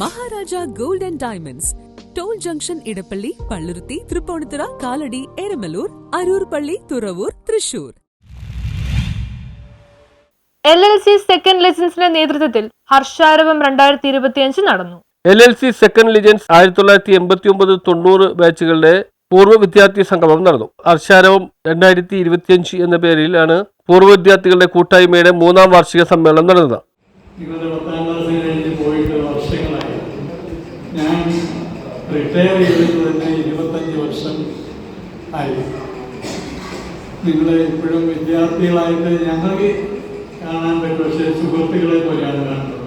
Maharaja gold and diamonds. Toll junction Edappally Palluruthy Tripunithura Kalady Eramalloor Aroor പള്ളി Thuravoor Thrissur. L L C second ലെസൺസിന്റെ നേതൃത്വത്തിൽ ഹർഷാരവം രണ്ടായിരത്തി ഇരുപത്തിയഞ്ച് നടന്നു. L L C second legends ആയിരത്തി തൊള്ളായിരത്തി എൺപത്തി ഒമ്പത് തൊണ്ണൂറ് ബാച്ചുകളുടെ പൂർവ വിദ്യാർത്ഥി സംഗമം നടന്നു. ഹർഷാരവം രണ്ടായിരത്തി ഇരുപത്തിയഞ്ച് എന്ന പേരിലാണ് പൂർവ വിദ്യാർത്ഥികളുടെ കൂട്ടായ്മയുടെ മൂന്നാം വാർഷിക സമ്മേളനം നടന്നത്. പത്താം പോയിട്ട് വർഷങ്ങളായി. റിട്ടയർ ചെയ്തിട്ട് തന്നെ ഇരുപത്തഞ്ച് വർഷം ആയി. നിങ്ങൾ ഇപ്പോഴും വിദ്യാർത്ഥികളായിട്ട് ഞങ്ങൾക്ക് കാണാൻ പറ്റും. പക്ഷേ സുഹൃത്തുക്കളെ പോലെയാണ് കാണുന്നത്.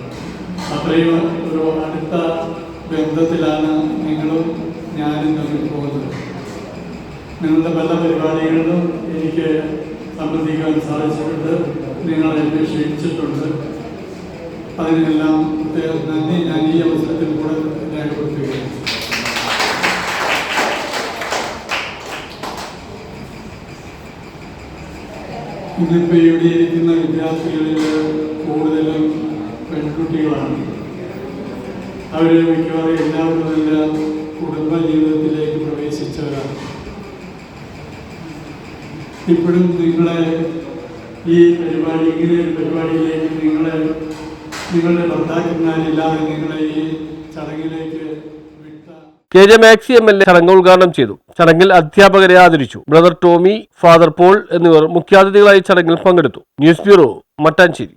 അത്രയും ഒരു അടുത്ത ബന്ധത്തിലാണ് നിങ്ങളും ഞാനും തമ്മിൽ പോകുന്നത്. നിങ്ങളുടെ പല പരിപാടികളിലും എനിക്ക് സംബന്ധിക്കാൻ സാധിച്ചിട്ടുണ്ട്. എന്നെ ക്ഷണിച്ചിട്ടുണ്ട് അതിനെല്ലാം നന്ദി. ഞാൻ ഈ അവസരത്തിൽ ഇന്നിപ്പോൾ ഇവിടെ ഇരിക്കുന്ന വിദ്യാർത്ഥികളിൽ കൂടുതലും പെൺകുട്ടികളാണ്. അവരെ മിക്കവാറും എല്ലാവരും നല്ല കുടുംബ ജീവിതത്തിലേക്ക് പ്രവേശിച്ചവരാണ്. ഇപ്പോഴും നിങ്ങളെ ഈ പരിപാടി ഇങ്ങനെ ഒരു പരിപാടിയിലേക്ക് നിങ്ങളെ നിങ്ങളുടെ ഭർത്താക്കന്മാരില്ലാതെ നിങ്ങളെ ഈ ചടങ്ങിലേക്ക് K J Maxy M L A ചടങ്ങ് ഉദ്ഘാടനം ചെയ്തു. ചടങ്ങിൽ അധ്യാപകരെ ആദരിച്ചു. ബ്രദർ ടോമി ഫാദർ പോൾ എന്നിവർ മുഖ്യാതിഥികളായി ചടങ്ങിൽ പങ്കെടുത്തു. News bureau Mattancherry.